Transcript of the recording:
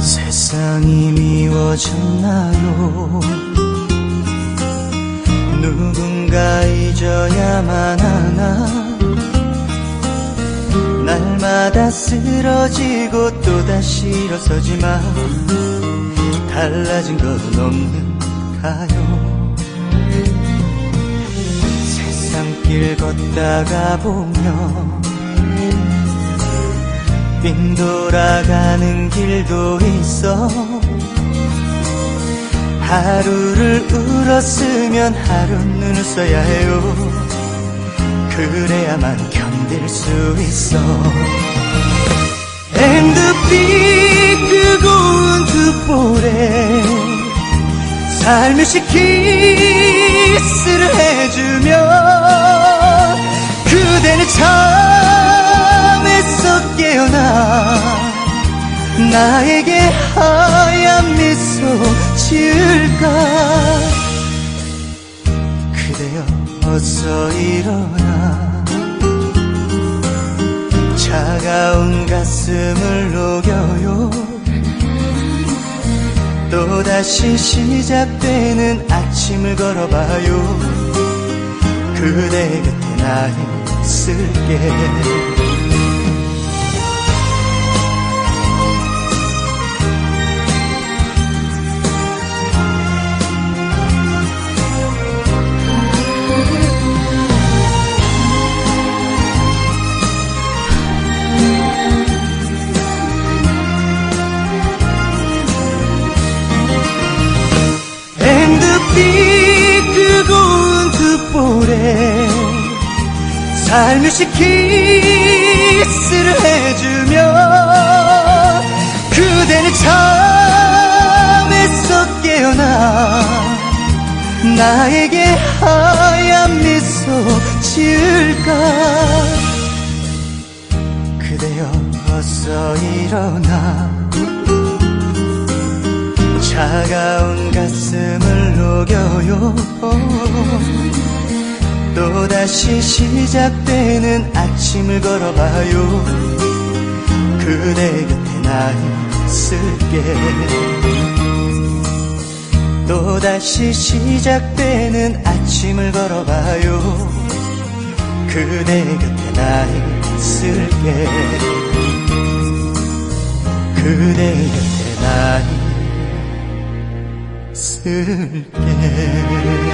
세상이 미워졌나요? 누군가 잊어야만 하나? 날마다 쓰러지고 또다시 일어서지만 달라진 건 없는가요? 세상길 걷다가 보면 빙 돌아가는 길도 있어 하루를 울었으면 하루는 웃어야 해요. 그래야만 견딜 수 있어. 핸드빛 그 고운 두 볼에 살며시 키스를 해주며 그대는 잠에서 깨어나 나에게 하 어서 일어나 차가운 가슴을 녹여요. 또다시 시작되는 아침을 걸어봐요. 그대 곁에 나 있을게 핸드빛 그 고운 두 볼에 살며시 키스를 해주며 그대는 잠에서 깨어나 나에게 하얀 미소 지을까? 그대여 어서 일어나 차가운 가슴을 녹여요. 또다시 시작되는 아침을 걸어봐요. 그대 곁에 나 있을게. 또다시 시작되는 아침을 걸어봐요. 그대 곁에 나 있을게. 그대 곁에 나 있을게.